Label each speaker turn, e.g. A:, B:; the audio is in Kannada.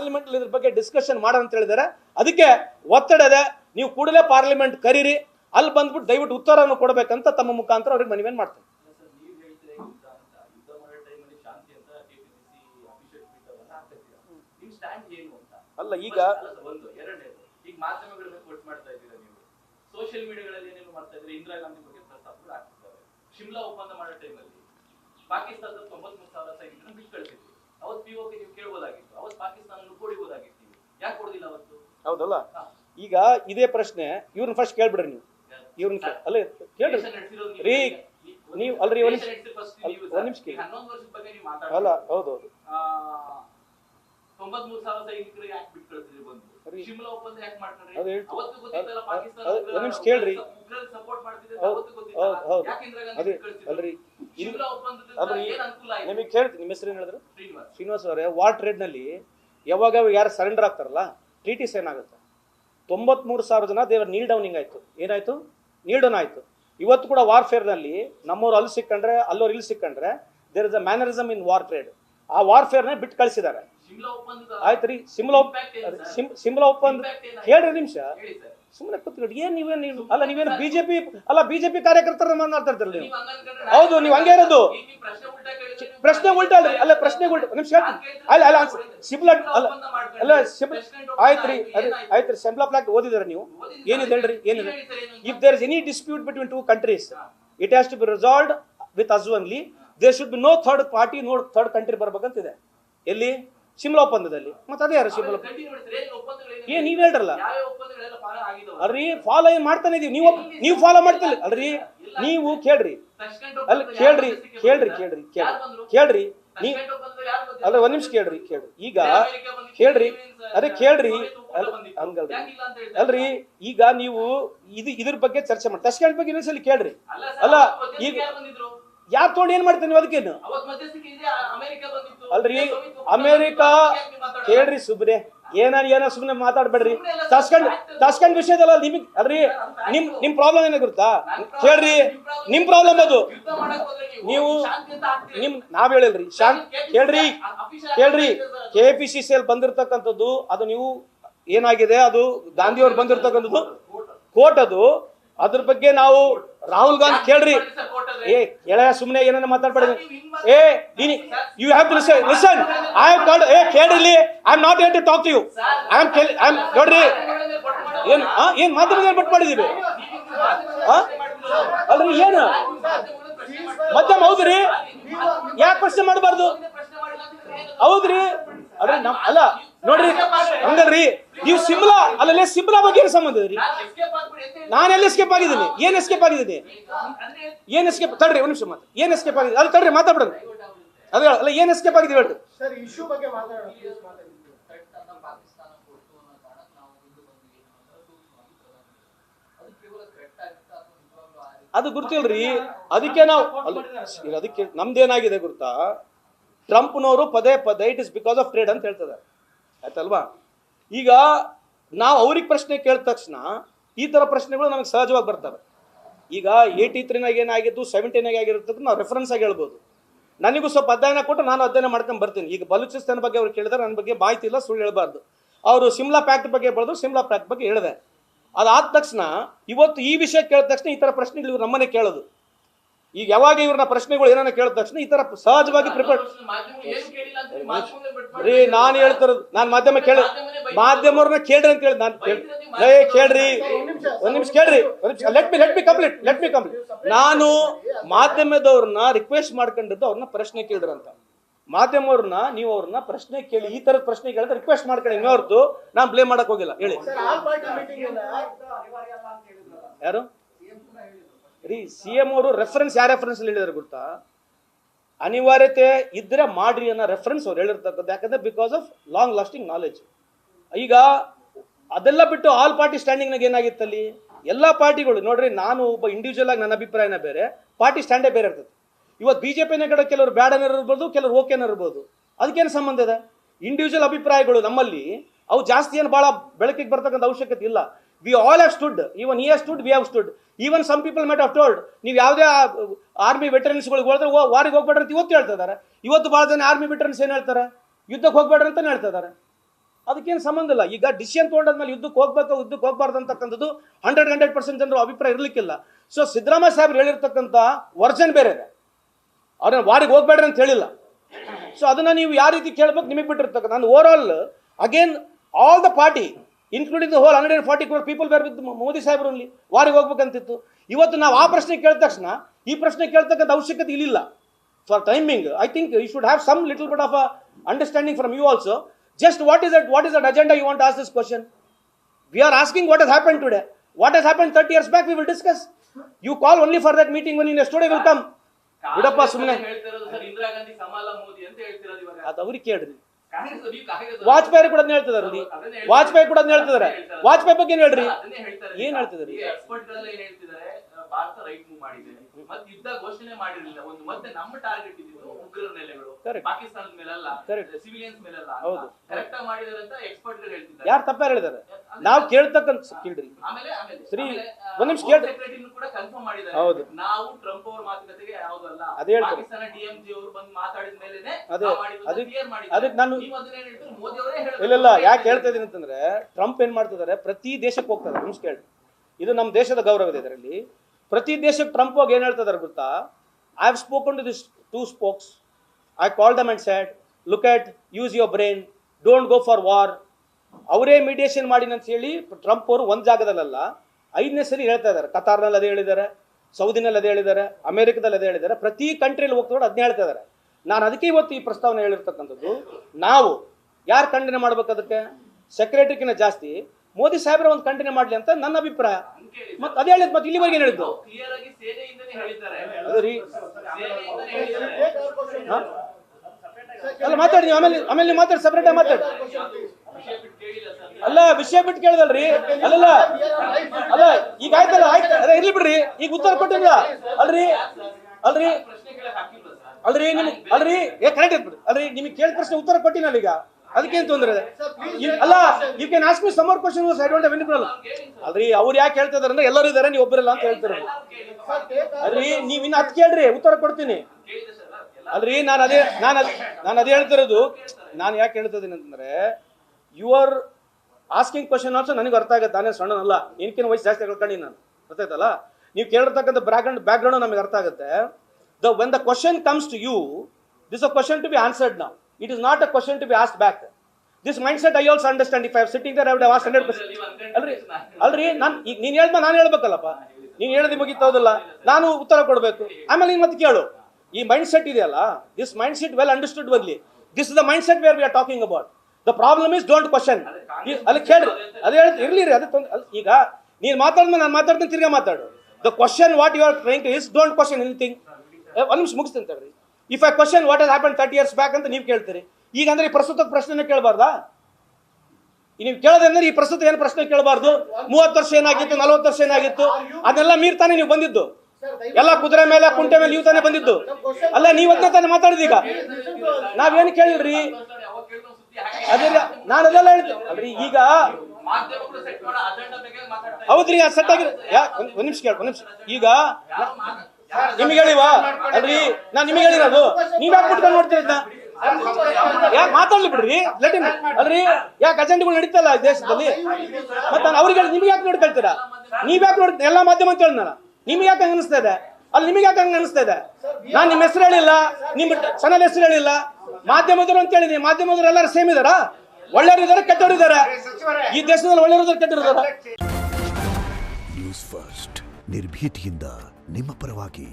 A: ಪಾರ್ಲಿಮೆಂಟ್ ಇದ್ರ ಬಗ್ಗೆ ಡಿಸ್ಕಷನ್ ಮಾಡೋ ಅಂತ ಹೇಳಿದಾರೆ. ಅದಕ್ಕೆ ಒತ್ತಡ ಇದೆ. ನೀವು ಕೂಡಲೇ ಪಾರ್ಲಿಮೆಂಟ್ ಕರೀರಿ. ಅಲ್ಲಿ ಬಂದ್ಬಿಟ್ಟು ದಯವಿಟ್ಟು ಉತ್ತರವನ್ನು ಕೊಡಬೇಕಂತ ತಮ್ಮ ಮುಖಾಂತರ ಅವ್ರಿಗೆ ಮನವಿಯನ್ನು ಮಾಡ್ತೀನಿ. ಅಲ್ಲ, ಈಗ
B: ಸೋಷಿಯಲ್ ಮೀಡಿಯಾಗಳಲ್ಲಿ ಏನೇನು ಮಾಡ್ತಾ ಶಿಮ್ಲಾ ಒಪ್ಪಂದ ಮಾಡೋ ಟೈಮಲ್ಲಿ ಪಾಕಿಸ್ತಾನದ ತೊಂಬತ್ಮೂರು ಸಾವಿರ ಸೈನಿಕರನ್ನು ಬಿಟ್ಟು ಕಳಿಸಿದ್ವಿ ಅವತ್ತು ಪಿಒಕೆ ನೀವು ಕೇಳಬಹುದಾಗಿತ್ತು ಅವತ್ತು ಪಾಕಿಸ್ತಾನ ಕೊಡಿಬಹುದಾಗಿತ್ತು ಯಾಕೆ ಕೊಡೋದಿಲ್ಲ ಅವತ್ತು?
A: ಹೌದಲ್ಲ? ಈಗ ಇದೇ ಪ್ರಶ್ನೆ ಇವ್ರನ್ನ ಫಸ್ಟ್ ಕೇಳ್ಬಿಡ್ರಿ ನೀವು. ಇವ್ರನ್ನ ಅಲ್ಲ ಕೇಳ್ರಿ. ರೀ ನೀವು ಅಲ್ರಿ ಒಂದ್ ಒಂದು ನಿಮಿಷ ಕೇಳಿ. ಅಲ್ಲ ಹೌದು
B: ತೊಂಬತ್ಮೂರು ಸಾವಿರ ಸೈನಿಕರು ಯಾಕೆ ಬಿಟ್ಟು ಕಳಿಸಿದ್ರಿ ಬಂದು. ಶಿಮ್ಲಾ ಒಪ್ಪಂದ ಯಾಕೆ ಅವತ್ತು ಪಾಕಿಸ್ತಾನ. ಸಪೋರ್ಟ್
A: ಹೌದು,
B: ಅವತ್ತು ಗೊತ್ತಿತ್ತಲ್ಲ.
A: ಹೌದು, ಹೌದು.
B: ಯಾಕೆ ಇಂದಿರಾ ಗಾಂಧಿ
A: ಅದೇ
B: ಬಿಟ್ಟು ಕಳಿಸಿದ್ರು?
A: ನಿಮಗೆ ಕೇಳ್ತೀನಿ ನಿಮ್ಮ ಹೆಸರು ಏನು ಹೇಳಿದ್ರು?
B: ಶ್ರೀನಿವಾಸ್.
A: ಅವರೇ ವಾರ್ ಟ್ರೇಡ್ನಲ್ಲಿ ಯಾವಾಗ ಯಾರು ಸರೆಂಡರ್ ಆಗ್ತಾರಲ್ಲ ಟಿಟಿಸ್ ಸೈನ್ ಆಗುತ್ತೆ ತೊಂಬತ್ಮೂರು ಸಾವಿರ ಜನ ದೇವರ ನೀಲ್ ಡೌನಿಂಗ್ ಆಯಿತು ಏನಾಯಿತು? ನೀಲ್ ಡೌನ್ ಆಯಿತು. ಇವತ್ತು ಕೂಡ ವಾರ್ಫೇರ್ನಲ್ಲಿ ನಮ್ಮವ್ರು ಅಲ್ಲಿ ಸಿಕ್ಕಂಡ್ರೆ ಅಲ್ಲೋರು ಇಲ್ಲಿ ಸಿಕ್ಕಂಡ್ರೆ there is a mannerism in war trade ಆ ವಾರ್ಫೇರ್ನ ಬಿಟ್ಟು ಕಳಿಸಿದ್ದಾರೆ. ಆಯ್ತು ರೀ ಸಿಮ್ಲಾ ಸಿಮ್ಲಾ ಒಪ್ಪಂದ ಹೇಳ್ರಿ ನಿಮಿಷ. ಸುಮ್ಮನೆ ಕೂತ್ಕೊಂಡು ಏನ್ ನೀವೇನು ನೀವು ಅಲ್ಲ ನೀವೇನು ಬಿಜೆಪಿ ಅಲ್ಲ ಬಿಜೆಪಿ ಕಾರ್ಯಕರ್ತರ ಮಾತನಾಡ್ತಾ ಇರ್ತಾರೆ ನೀವು? ಹೌದು, ನೀವು ಹಂಗೆ ಇರೋದು.
B: ಪ್ರಶ್ನೆ ಉಲ್ಟಾ
A: ಅಲ್ರಿ ಅಲ್ಲ ಪ್ರಶ್ನೆ ಉಲ್ಟಾ ನಿಮ್ಸ್ ಅಲ್ಲ ಅಲ್ಲ ಸಿಬ್ಲ ಅಲ್ಲ ಅಲ್ಲ ಸಿಬ್ ಆಯ್ತು ರೀ ಅದೇ ಆಯ್ತು ರೀ ಪ್ಲಾಕ್ ಓದಿದಾರೆ ನೀವು? ಏನಿದೆ ಹೇಳ್ರಿ ಏನಿದೆ? If there is any dispute between two countries it has to be resolved with us only there should be no third party no third country ಬರ್ಬೇಕಂತಿದೆ. ಎಲ್ಲಿ? ಶಿಮ್ಲಾ ಒಪ್ಪಂದದಲ್ಲಿ. ಮತ್ತೆ ಅದೇ ಯಾರು ಶಿಮ್ಲಾ ಏನ್ ನೀವ್ ಹೇಳ್ರಲ್ಲ.
B: ಯಾವ
A: ಅಲ್ರಿ ಫಾಲೋ ಏನ್ ಮಾಡ್ತಾನೆ ಇದೀವಿ? ನೀವು ನೀವು ಫಾಲೋ ಮಾಡ್ತಿಲ್ಲ. ಅಲ್ರಿ ನೀವು ಕೇಳ್ರಿ. ಅಲ್ಲಿ ಕೇಳ್ರಿ ಕೇಳ್ರಿ ಕೇಳ್ರಿ ಕೇಳ್ರಿ. ಕೇಳ್ರಿ ನೀ ಅಲ್ಲ ಒಂದ್ ನಿಮಿಷ ಕೇಳ್ರಿ ಕೇಳ್ರಿ. ಈಗ ಕೇಳ್ರಿ ಅದೇ ಕೇಳ್ರಿ. ಹಂಗಲ್ರಿ. ಅಲ್ರಿ ಈಗ ನೀವು ಇದು ಇದ್ರ ಬಗ್ಗೆ ಚರ್ಚೆ ಮಾಡಿ ಟಸ್ಕೆಂಟ್ ಬಗ್ಗೆ ಇನ್ನೊಂದ್ಸಲಿ ಕೇಳ್ರಿ. ಅಲ್ಲ ಈಗ ಯಾರ್ ತೊಗೊಂಡು ಏನ್ ಮಾಡ್ತೀನಿ ನೀವು ಅದಕ್ಕೇನು? ಅಲ್ರಿ ಅಮೇರಿಕಾ ಕೇಳ್ರಿ ಸುಬ್ರೆ. ಏನ ಏನೋ ಸುಮ್ಮನೆ ಮಾತಾಡ್ಬೇಡ್ರಿ. ತಸ್ಕಂಡ್ ತಸ್ಕಂಡ್ ವಿಷಯದಲ್ಲ ನಿಮಗೆ ಅಲ್ರಿ ನಿಮ್ ನಿಮ್ ಪ್ರಾಬ್ಲಮ್ ಏನ ಗೊತ್ತಾ? ಹೇಳ್ರಿ ನಿಮ್ ಪ್ರಾಬ್ಲಮ್ ಅದು. ನೀವು ನಿಮ್ ನಾವ್ ಹೇಳಿಲ್ರಿ ಶಾಂತ್ ಹೇಳ್ರಿ ಹೇಳ್ರಿ. ಕೆ ಪಿ ಸಿ ಸಿ ಅಲ್ಲಿ ಬಂದಿರ್ತಕ್ಕಂಥದ್ದು ಅದು ನೀವು ಏನಾಗಿದೆ ಅದು ಗಾಂಧಿಯವ್ರು ಬಂದಿರ್ತಕ್ಕಂಥದ್ದು ಕೋರ್ಟ್ ಅದು. ಅದ್ರ ಬಗ್ಗೆ ನಾವು ರಾಹುಲ್ ಗಾಂಧಿ ಕೇಳ್ರಿ. ಏ ಎಳೆಯ ಸುಮ್ಮನೆ ಏನನ್ನ ಮಾತಾಡ್ಬೇಡಿ ಏ ನೀನು you have to listen listen I have called ಏ ಕೇಳಿಲಿ ಐ ಆಮ್ ನಾಟ್ ಏನ್ to talk to you I am I am ನೋಡ್ರಿ. ಏನ್ ಏನ್ ಮಾತಾಡಿದ್ರೆ ಬಟ್ ಮಾಡಿದೀವಿ? ಅಲ್ರಿ ಏನು ಮಧ್ಯಮ ಹೌದ್ರಿ ಯಾಕೆ ಪ್ರಶ್ನೆ ಮಾಡಬಾರ್ದು ಹೌದ್ರಿ ಅಲ್ರಿ ನಮ್ ಅಲ್ಲ ನೋಡ್ರಿ ಹಂಗಲ್ರಿ ನೀವು ಸಿಮ್ಲಾ ಅಲ್ಲಲ್ಲೇ ಸಿಮ್ಲಾ ಬಗ್ಗೆ ಏನು ಸಂಬಂಧ ಇದೆ ರೀ ನಾನು ಎಲ್ಲಿ ಎಸ್ಕೇಪ್ ಆಗಿದ್ದೀನಿ. ಏನ್ ಎಸ್ಕೇಪ್ ಆಗಿದ್ದೀನಿ? ಏನ್ ಎಸ್ಕೇಪ್ ತಡ್ರಿ ಒಂದ್ ನಿಮಿಷ ಮಾತು. ಏನ್ ಎಸ್ಕೇಪ್ ಆಗಿದೆ ಅದು ತಡ್ರಿ ಮಾತಾಡ್ಬಿಡ್ರಿ ಅದೇ ಅಲ್ಲ ಏನ್ ಎಸ್ಕೇಪ್ ಆಗಿದೆ ಹೇಳ್ರಿ.
C: ಅದು
A: ಗುರ್ತಿಲ್ರಿ. ಅದಕ್ಕೆ ನಾವು ಅದಕ್ಕೆ ನಮ್ದೇನಾಗಿದೆ ಗುರ್ತಾ? ಟ್ರಂಪ್ನವರು ಪದೇ ಪದೇ it is because of trade ಅಂತ ಹೇಳ್ತಿದ್ದಾರೆ ಆಯ್ತಲ್ವಾ? ಈಗ ನಾವು ಅವ್ರಿಗೆ ಪ್ರಶ್ನೆ ಕೇಳಿದ ತಕ್ಷಣ ಈ ಥರ ಪ್ರಶ್ನೆಗಳು ನಮಗೆ ಸಹಜವಾಗಿ ಬರ್ತವೆ. ಈಗ ಏಯ್ಟಿ ತ್ರೀನಾಗ ಏನಾಗಿದ್ದು ಸೆವೆಂಟೀನಾಗ ಆಗಿರುತ್ತೆ ನಾವು ರೆಫರೆನ್ಸ್ ಆಗಿ ಹೇಳ್ಬೋದು. ನನಗೂ ಸ್ವಲ್ಪ ಅಧ್ಯಯನ ಕೊಟ್ಟು ನಾನು ಅಧ್ಯಯನ ಮಾಡ್ಕೊಂಡು ಬರ್ತೀನಿ. ಈಗ ಬಲೂಚಿಸ್ತಾನ ಬಗ್ಗೆ ಅವ್ರು ಕೇಳಿದ್ರೆ ನನ್ನ ಬಗ್ಗೆ ಮಾಹಿತಿ ಇಲ್ಲ, ಸುಳ್ಳು ಹೇಳಬಾರ್ದು. ಅವರು ಸಿಮ್ಲಾ ಪ್ಯಾಕ್ಟ್ ಬಗ್ಗೆ ಬರೆದು ಸಿಮ್ಲಾ ಪ್ಯಾಕ್ಟ್ ಬಗ್ಗೆ ಹೇಳಿದೆ. ಅದಾದ ತಕ್ಷಣ ಇವತ್ತು ಈ ವಿಷಯ ಕೇಳಿದ ತಕ್ಷಣ ಈ ಥರ ಪ್ರಶ್ನೆಗಳು ಇವ್ರು ನಮ್ಮನೆ ಕೇಳೋದು. ಈಗ ಯಾವಾಗ ಇವ್ರನ್ನ ಪ್ರಶ್ನೆಗಳು ಏನಾನ ಕೇಳಿದ ತಕ್ಷಣ ಈ ಥರ ಸಹಜವಾಗಿ ಪ್ರಿಪೇರ್ ರೀ, ನಾನು ಹೇಳ್ತಿರೋದು, ನಾನು ಮಾಧ್ಯಮ ಕೇಳ ಮಾಧ್ಯಮವ್ರನ್ನ ಕೇಳ್ರಿ ಅಂತ ನಾನು ಕೇಳಿ ಏ, ಕೇಳ್ರಿ. ಒಂದ್ ನಿಮಿಷ ಕೇಳ್ರಿ let me let me complete let me complete ನಾನು ಮಾಧ್ಯಮದವ್ರನ್ನ ರಿಕ್ವೆಸ್ಟ್ ಮಾಡ್ಕೊಂಡಿದ್ದು ಅವ್ರನ್ನ ಪ್ರಶ್ನೆ ಕೇಳ್ರಿ ಅಂತ ಮಾಧ್ಯಮವ್ರನ್ನ ನೀವು ಅವ್ರನ್ನ ಪ್ರಶ್ನೆ ಕೇಳಿ ಈ ತರದ ಪ್ರಶ್ನೆ ಕೇಳಿದ್ರೆ ರಿಕ್ವೆಸ್ಟ್ ಮಾಡ್ಕೊಳ್ಳಿ ಇನ್ನೂ ಹೊರತು ನಾನು ಬ್ಲೇಮ್ ಮಾಡಕ್ ಹೋಗಿಲ್ಲ ಹೇಳಿ. ಯಾರು? ರೀ ಸಿ ಎಂ ಅವರು ರೆಫರೆನ್ಸ್ ಯಾವ ರೆಫರೆನ್ಸ್ ಹೇಳಿದಾರೆ ಗೊತ್ತಾ? ಅನಿವಾರ್ಯತೆ ಇದ್ರೆ ಮಾಡ್ರಿ ಅನ್ನೋ ರೆಫರೆನ್ಸ್ ಅವ್ರು ಹೇಳಿರ್ತಕ್ಕಂಥದ್ದು. ಯಾಕಂದ್ರೆ because of long lasting knowledge ಈಗ ಅದೆಲ್ಲ ಬಿಟ್ಟು ಆಲ್ ಪಾರ್ಟಿ ಸ್ಟ್ಯಾಂಡಿಂಗ್ನಾಗ ಏನಾಗಿತ್ತಲ್ಲಿ ಎಲ್ಲ ಪಾರ್ಟಿಗಳು, ನೋಡ್ರಿ, ನಾನು ಒಬ್ಬ ಇಂಡಿವಿಜುವಲ್ ಆಗಿ ನನ್ನ ಅಭಿಪ್ರಾಯನ ಬೇರೆ ಪಾರ್ಟಿ ಸ್ಟ್ಯಾಂಡೇ ಬೇರೆ ಇರ್ತದೆ. ಇವತ್ತು ಬಿ ಜೆ ಪಿನ ಕಡೆ ಕೆಲವರು ಇರ್ಬೋದು, ಕೆಲವರು ಓಕೆನ ಇರ್ಬೋದು. ಅದಕ್ಕೇನು ಸಂಬಂಧ ಇದೆ? ಇಂಡಿವಿಜುವಲ್ ಅಭಿಪ್ರಾಯಗಳು ನಮ್ಮಲ್ಲಿ, ಅವು ಜಾಸ್ತಿ ಏನು ಭಾಳ ಬೆಳಕಿಗೆ ಬರ್ತಕ್ಕಂಥ ಅವಶ್ಯಕತೆ ಇಲ್ಲ. We all have stood even ಈ have stood we have stood even some people met off told ನೀವು ಯಾವುದೇ ಆರ್ಮಿ ವೆಟರನ್ಸ್ಗಳಿಗೆ ಹೋದ್ರೆ ವಾರಿಗೆ ಹೋಗ್ಬೇಡ್ರಿ ಅಂತ ಇವತ್ತು ಹೇಳ್ತಾ ಇದ್ದಾರೆ. ಇವತ್ತು ಭಾಳ ಜನ ಆರ್ಮಿ ವೆಟರನ್ಸ್ ಏನು ಹೇಳ್ತಾರೆ? ಯುದ್ಧಕ್ಕೆ ಹೋಗ್ಬೇಡ್ರಿ ಅಂತ ಹೇಳ್ತಾ ಇದ್ದಾರೆ. ಅದಕ್ಕೇನು ಸಂಬಂಧ ಇಲ್ಲ. ಈಗ ಡಿಸಿಷನ್ ತೊಗೊಂಡಾದ್ಮೇಲೆ ಯುದ್ಧಕ್ಕೆ ಹೋಗ್ಬೇಕು, ಯುದ್ಧಕ್ಕೆ ಹೋಗ್ಬಾರ್ದು ಅಂತಕ್ಕಂಥದ್ದು ಹಂಡ್ರೆಡ್ ಹಂಡ್ರೆಡ್ ಪರ್ಸೆಂಟ್ ಜನರು ಅಭಿಪ್ರಾಯ ಇರಲಿಕ್ಕಿಲ್ಲ. ಸೊ ಸಿದ್ದರಾಮಯ್ಯ ಸಾಹೇಬ್ರು ಹೇಳಿರ್ತಕ್ಕಂಥ ವರ್ಜನ್ ಬೇರೆ ಇದೆ. ಅವ್ರನ್ನ ವಾರಿಗೆ ಹೋಗ್ಬೇಡ್ರಿ ಅಂತ ಹೇಳಿಲ್ಲ. ಸೊ ಅದನ್ನು ನೀವು ಯಾವ ರೀತಿ ಕೇಳ್ಬೇಕು ನಿಮಗೆ ಬಿಟ್ಟಿರ್ತಕ್ಕ ನಾನು over all again all the party including the whole hundred and forty crore people ಬೇರೆ ಬಿದ್ದು ಮೋದಿ ಸಾಹೇಬ್ರಲ್ಲಿ ವಾರಿಗೆ ಹೋಗ್ಬೇಕಂತಿತ್ತು. ಇವತ್ತು ನಾವು ಆ ಪ್ರಶ್ನೆ ಕೇಳಿದ ತಕ್ಷಣ ಈ ಪ್ರಶ್ನೆ ಕೇಳ್ತಕ್ಕಂಥ ಅವಶ್ಯಕತೆ ಇಲ್ಲಿಲ್ಲ. For timing I think you should have some little bit of understanding from you also just what is that what is that agenda you want as this question we are asking what has happened today. What has happened 30 years back, we will discuss. You call only for that meeting when in yesterday will come. ಬಿಡಪ್ಪ ಸುಮ್ಮನೆ ಅದು ಅವ್ರಿಗೆ ಕೇಳ್ರಿ. ವಾಜಪೇಯಿ ಕೂಡ ಅದನ್ನ ಹೇಳ್ತಿದಾರೆ ವಾಜಪೇಯಿ ಕೂಡ ಅದನ್ನ ಹೇಳ್ತಿದಾರೆ. ವಾಜಪೇಯಿ ಬಗ್ಗೆ ಏನ್ ಹೇಳ್ರಿ? ಏನ್ ಹೇಳ್ತಿದಾರೆ?
B: ಭಾರತ ರೈಟ್ ಮೂವ್ ಮಾಡಿದೆ. ಮತ್ತೆ ಯುದ್ಧ ಘೋಷಣೆ ಮಾಡಿರಲಿಲ್ಲ. ಒಂದು ಮತ್ತೆ ನಮ್ಮ ಟಾರ್ಗೆಟ್ ಇದ್ದಿದ್ದು ಉಗ್ರರ ನೆಲೆಗಳು ಪಾಕಿಸ್ತಾನದ ಮೇಲಲ್ಲ
A: Correct.
B: ಸಿವಿಲಿಯನ್ಸ್ ಮೇಲಲ್ಲ
A: ಹೌದು.
B: ಕರೆಕ್ಟ್ ಆಗಿ ಮಾಡಿದಾರೆ ಅಂತ ಎಕ್ಸ್ಪರ್ಟ್ಗಳು ಹೇಳ್ತಿದ್ದಾರೆ.
A: ಯಾರು ತಪ್ಪ ಹೇಳಿದಾರೆ ನಾವು ಕೇಳ್ತಕ್ಕಂತ ಕೇಳ್ರಿ.
B: ಆಮೇಲೆ
A: ಸರಿ, ಒಂದ್ ನಿಮಿಷ
B: ಕೂಡ ಕನ್ಫರ್ಮ್ ಮಾಡಿದ್ದಾರೆ.
A: ಹೌದು.
B: ನಾವು ಟ್ರಂಪ್ ಅವ್ರ ಮಾತುಕತೆಗೆ ಯಾವುದಲ್ಲ
A: ಅದೇ ಹೇಳ್ತಾರೆ.
B: ಪಾಕಿಸ್ತಾನ ಡಿಎಂಜಿ ಅವರು ಬಂದು ಮಾತಾಡಿದ ಮೇಲೆನೆ
A: ಅದೇ,
B: ನಾವು ಮಾಡಿದ್ದು
A: ಅದಕ್ಕೆ- ನಾನು-
B: ನೀವು ಅದನ್ನೇ ಹೇಳ್ತೀರಿ, ಮೋದಿ ಅವರೇ ಹೇಳ್ತಾರೆ.
A: ಇಲ್ಲ ಇಲ್ಲ ಯಾಕೆ ಹೇಳ್ತಾ ಇದೀನಿ ಅಂತಂದ್ರೆ ಟ್ರಂಪ್ ಏನ್ ಮಾಡ್ತಿದ್ದಾರೆ ಪ್ರತಿ ದೇಶಕ್ಕೆ ಹೋಗ್ತಾರೆ ನಿಮ್ಸ್ ಕೇಳಿ ಇದು ನಮ್ಮ ದೇಶದ ಗೌರವ ಇದೆ ಇದರಲ್ಲಿ. ಪ್ರತಿ ದೇಶಕ್ಕೆ ಟ್ರಂಪ್ ಹೋಗಿ ಏನ್ ಹೇಳ್ತಿದ್ದಾರೆ ಗೊತ್ತಾ? I have spoken to this two spokes I call them and sad look at, use your brain don't go for war ಅವರೇ ಮೀಡಿಯೇಷನ್ ಮಾಡಿನ ಅಂತ ಹೇಳಿ ಟ್ರಂಪ್ ಅವರು ಒಂದು ಜಾಗದಲ್ಲ ಐದನೇ ಸರಿ ಹೇಳ್ತಾ ಇದ್ದಾರೆ. ಕತಾರ್ನಲ್ಲಿ ಅದೇ ಹೇಳಿದ್ದಾರೆ ಸೌದಿನಲ್ಲಿ ಅದೇ ಹೇಳಿದ್ದಾರೆ ಅಮೆರಿಕದಲ್ಲಿ ಅದೇ ಹೇಳಿದ್ದಾರೆ. ಪ್ರತಿ ಕಂಟ್ರಿಯಲ್ಲಿ ಹೋಗ್ತಾರೆ ಅದನ್ನ ಹೇಳ್ತಾ ಇದ್ದಾರೆ. ನಾನು ಅದಕ್ಕೆ ಇವತ್ತು ಈ ಪ್ರಸ್ತಾವನೆ ಹೇಳಿರ್ತಕ್ಕಂಥದ್ದು ನಾವು ಯಾರು ಖಂಡನೆ ಮಾಡ್ಬೇಕು ಅದಕ್ಕೆ? ಸೆಕ್ರೆಟರಿಕಿನ ಜಾಸ್ತಿ. ಮೋದಿ ಸಾಹೇಬ್ರ ಒಂದು ಖಂಡನೆ ಮಾಡಲಿ ಅಂತ ನನ್ನ ಅಭಿಪ್ರಾಯ. ಮತ್ತೆ ಅದೇ ಹೇಳಿದ್ ಮತ್ತೆ ಇಲ್ಲಿವರೆಗೆ ಏನು ಹೇಳಿದ್ದು? ಅಲ್ಲ, ಮಾತಾಡಿ ನೀವು, ಆಮೇಲೆ ಆಮೇಲೆ ನೀವು ಮಾತಾಡಿ ಸಪ್ರೇಟ್ ಮಾತಾಡಿ.
B: ಕೇಳಿಲ್ಲ ಸರ್
A: ಅಲ್ಲ, ವಿಷಯ ಬಿಟ್ಟು ಕೇಳ್ದಲ್ರಿ? ಅಲ್ಲಲ್ಲ, ಅಲ್ಲ, ಈಗ ಆಯ್ತಲ್ಲ, ಆಯ್ತು ಅದೇ ಇರ್ಲಿ ಬಿಡ್ರಿ, ಈಗ ಉತ್ತರ ಕೊಟ್ಟಿಲ್ಲ ಅಲ್ರಿ ಅಲ್ರಿ ಅಲ್ರಿ, ನಿಮ್ ಅಲ್ರಿ, ಏ ಕರೆಕ್ಟ್ ಇರ್ಬಿಡಿ ಅಲ್ರಿ, ನಿಮಗೆ ಕೇಳಿದ ಪ್ರಶ್ನೆ ಉತ್ತರ ಕೊಟ್ಟಿನಲ್ಲ ಈಗ. ಅದಕ್ಕೇನು ತೊಂದರೆ ಇದೆ? ಅಲ್ಲ you can ask me some more question I don't have any ಅಲ್ರಿ, ಅವ್ರು ಯಾಕೆ ಹೇಳ್ತಿದಾರೆ ಅಂದ್ರೆ ಎಲ್ಲರೂ ಇದಾರೆ, ನೀವು ಒಬ್ಬರಿಲ್ಲ ಅಂತ ಹೇಳ್ತಾರೆ ಅಲ್ರಿ, ನೀವ್ ಇನ್ನ ಅದ್ ಕೇಳ್ರಿ, ಉತ್ತರ ಕೊಡ್ತೀನಿ. ಅಲ್ರಿ ನಾನು ಅದೇ, ನಾನು ಅದ್, ನಾನು ಅದೇ ಹೇಳ್ತಿರೋದು, ನಾನು ಯಾಕೆ ಹೇಳ್ತಿದ್ದೀನಿ ಅಂತಂದ್ರೆ ಯುವರ್ ಆಸ್ಕಿಂಗ್ ಕ್ವಶನ್ ಆಲ್ಸೋ ನನಗೆ ಅರ್ಥ ಆಗುತ್ತೆ, ನಾನೇ ಸಣ್ಣನಲ್ಲ. ಇನ್ಕಿನ ವಯಸ್ಸು ಜಾಸ್ತಿ ಕಳ್ಕೊಂಡು ನಾನು. ಗೊತ್ತಾಯ್ತಲ್ಲ? ನೀವು ಕೇಳಿರ್ತಕ್ಕಂಥ ಬ್ಯಾಕ್ಗ್ರೌಂಡ್ ಬ್ಯಾಕ್ಗ್ರೌಂಡ್ ನಮಗೆ ಅರ್ಥ ಆಗುತ್ತೆ. The when the question comes to you this a question to be answered ನಾವು it is not a question to be asked back this mind set I also understand if I sitting there I would hundred percent ಅಲ್ರಿ? ಅಲ್ರಿ? ನಾನು, ಈಗ ನೀನು ಹೇಳ್ದ, ನಾನು ಹೇಳ್ಬೇಕಲ್ಲಪ್ಪ? ನೀನು ಹೇಳಿದ ಮುಗಿತೋದಿಲ್ಲ ನಾನು ಉತ್ತರ ಕೊಡಬೇಕು. ಆಮೇಲೆ ನೀನು ಮತ್ತೆ ಕೇಳು. ಈ ಮೈಂಡ್ ಸೆಟ್ ಇದೆಯಲ್ಲ this mind set well understood barely this is the mind set where we are talking about the problem is don't question ಅಲ್ಲಿ ಕೇಳ್ರಿ. ಅದೇ ಹೇಳಿ ಇರ್ಲಿ ರೀ, ಅದು ಈಗ ನೀನು ಮಾತಾಡಿದ್ಮೇಲೆ ನಾನು ಮಾತಾಡ್ತೀನಿ, ತಿರ್ಗಾ ಮಾತಾಡು. The question what you are trying to is don't question anything ಒಂದು ನಿಮಿಷ ಮುಗಿಸ್ತೀನಿ ತಡ್ರಿ. If I question what is happen thirty years back ಅಂತ ನೀವು ಕೇಳ್ತೀರಿ. ಈಗ ಅಂದ್ರೆ ಈ ಪ್ರಸ್ತುತ ಪ್ರಶ್ನೆ ಕೇಳಬಾರ್ದಾ? ನೀವು ಕೇಳೋದಂದ್ರೆ ಈ ಪ್ರಸ್ತುತ ಏನು ಪ್ರಶ್ನೆ ಕೇಳಬಾರ್ದು? ಮೂವತ್ತು ವರ್ಷ ಏನಾಗಿತ್ತು, ನಲವತ್ತು ವರ್ಷ ಏನಾಗಿತ್ತು? ಅದೆಲ್ಲ ಮೀರ್ತಾನೆ ನೀವು ಬಂದಿದ್ದು. ಎಲ್ಲ ಕುದುರೆ ಮೇಲೆ, ಕುಂಟೆ ಮೇಲೆ ನೀವು ತಾನೇ ಬಂದಿದ್ದು. ಅಲ್ಲ, ನೀವು ಅದನ್ನ ತಾನೇ ಮಾತಾಡಿದೀಗ ನಾವೇನು ಕೇಳಿಲ್ರಿ ಅದೇ ನಾನು ಅದೆಲ್ಲ ಹೇಳಿದ್ದೆ. ಅಲ್ರಿ, ಈಗ ಹೌದ್ರಿ ಅದು ಸೆಟ್ ಆಗಿದೆ ಒಂದ್ ನಿಮಿಷ ಕೇಳಿ, ಒಂದ್ ನಿಮಿಷ. ಈಗ ನಿಮಗೆ ಹೇಳಿವಾ? ಅಲ್ರಿ, ನಾನ್ ನಿಮಗೆ ಹೇಳಿರೋದು. ನೀವ್ ಯಾಕೆ ಕುಟ್ಕೊಂಡು ನೋಡ್ತೀರಿ ಯಾಕೆ ಮಾತಾಡ್ಲಿ ಬಿಡ್ರಿ ಲೆಟಿನ್ ಅಲ್ರಿ, ಯಾಕೆ ಅಜೆಂಡ್ಗಳು ನಡೀತಲ್ಲ ದೇಶದಲ್ಲಿ? ಮತ್ತೆ ನಾನು ಅವ್ರಿಗೆ ನಿಮ್ಗೆ ಯಾಕೆ ನೋಡ್ಕೊಳ್ತೀರಾ? ನೀವ್ ಯಾಕೆ ನೋಡ್ ಎಲ್ಲಾ ಮಾಧ್ಯಮ ಅಂತ ಹೇಳಿದ್ನಲ್ಲ ನಿಮ್ಗೆ ಯಾಕೆ ಅನಿಸ್ತಾ ಇದೆ ಅಲ್ಲಿ ನಿಮಗೆ ಯಾಕೆ ಹಂಗೆ ಅನಿಸ್ತಾ ಇದೆ ನಾನು ನಿಮ್ಮ ಹೆಸರು ಹೇಳಿಲ್ಲ ನಿಮ್ಮ ಚಾನಲ್ ಹೆಸರು ಹೇಳಿಲ್ಲ. ಮಾಧ್ಯಮದವರು ಅಂತ ಹೇಳಿದೀನಿ, ಮಾಧ್ಯಮದವರು ಎಲ್ಲರೂ ಸೇಮ್ ಇದಾರ? ಒಳ್ಳೆಯವರು ಇದಾರೆ, ಕೆಟ್ಟವರು ಇದಾರೆ? ಈ ದೇಶದಲ್ಲಿ ಒಳ್ಳೆಯವರು ಕೆಟ್ಟವರು ಇದಾರೆ?
D: ನ್ಯೂಸ್ ಫಸ್ಟ್ ನಿರ್ಭೀತಿಯಿಂದ ನಿಮ್ಮ ಪರವಾಗಿ.